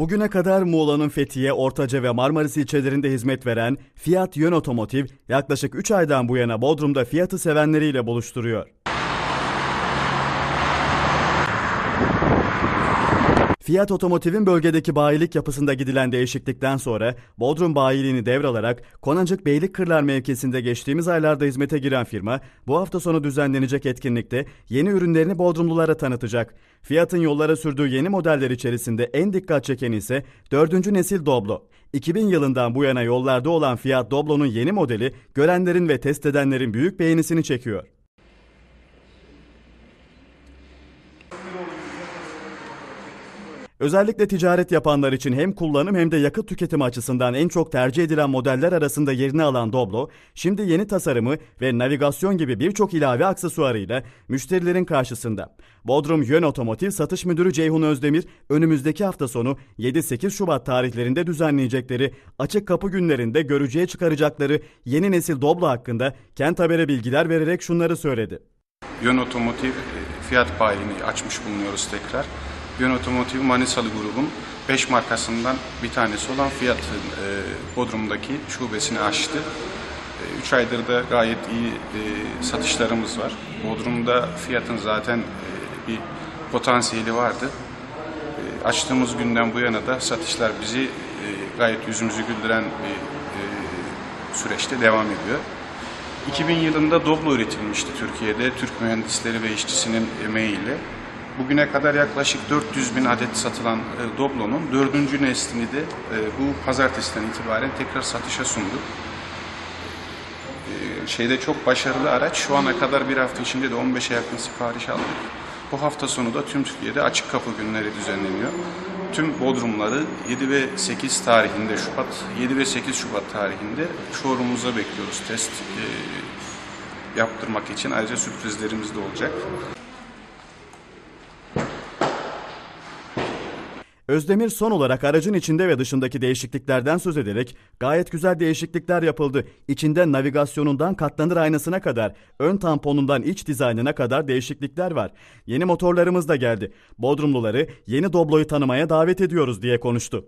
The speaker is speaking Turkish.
Bugüne kadar Muğla'nın Fethiye, Ortaca ve Marmaris ilçelerinde hizmet veren Fiat Yön Otomotiv yaklaşık 3 aydan bu yana Bodrum'da Fiat'ı sevenleriyle buluşturuyor. Fiat Otomotiv'in bölgedeki bayilik yapısında gidilen değişiklikten sonra Bodrum bayiliğini devralarak Konacık Beylikkırlar mevkisinde geçtiğimiz aylarda hizmete giren firma bu hafta sonu düzenlenecek etkinlikte yeni ürünlerini Bodrumlulara tanıtacak. Fiat'ın yollara sürdüğü yeni modeller içerisinde en dikkat çekeni ise 4. nesil Doblo. 2000 yılından bu yana yollarda olan Fiat Doblo'nun yeni modeli görenlerin ve test edenlerin büyük beğenisini çekiyor. Özellikle ticaret yapanlar için hem kullanım hem de yakıt tüketimi açısından en çok tercih edilen modeller arasında yerini alan Doblo, şimdi yeni tasarımı ve navigasyon gibi birçok ilave aksesuarıyla müşterilerin karşısında. Bodrum Yön Otomotiv Satış Müdürü Ceyhun Özdemir, önümüzdeki hafta sonu 7-8 Şubat tarihlerinde düzenleyecekleri açık kapı günlerinde görücüye çıkaracakları yeni nesil Doblo hakkında Kent Haber'e bilgiler vererek şunları söyledi. Yön Otomotiv fiyat bayini açmış bulunuyoruz tekrar. Yön Otomotiv Manisalı grubun 5 markasından bir tanesi olan Fiat'ın e, Bodrum'daki şubesini açtı. 3 aydır da gayet iyi e, satışlarımız var. Bodrum'da Fiat'ın zaten e, bir potansiyeli vardı. E, açtığımız günden bu yana da satışlar bizi e, gayet yüzümüzü güldüren bir e, süreçte devam ediyor. 2000 yılında Doblo üretilmişti Türkiye'de Türk mühendisleri ve işçisinin emeğiyle. Bugüne kadar yaklaşık 400 bin adet satılan e, Doblo'nun dördüncü neslini de e, bu pazartesiden itibaren tekrar satışa sunduk. E, şeyde çok başarılı araç. Şu ana kadar bir hafta içinde de 15'e yakın sipariş aldık. Bu hafta sonu da tüm Türkiye'de açık kapı günleri düzenleniyor. Tüm Bodrumları 7 ve 8 tarihinde Şubat, 7 ve 8 Şubat tarihinde showroom'umuza bekliyoruz test e, yaptırmak için. Ayrıca sürprizlerimiz de olacak. Özdemir son olarak aracın içinde ve dışındaki değişikliklerden söz ederek gayet güzel değişiklikler yapıldı. İçinde navigasyonundan katlanır aynasına kadar, ön tamponundan iç dizaynına kadar değişiklikler var. Yeni motorlarımız da geldi. Bodrumluları yeni Doblo'yu tanımaya davet ediyoruz diye konuştu.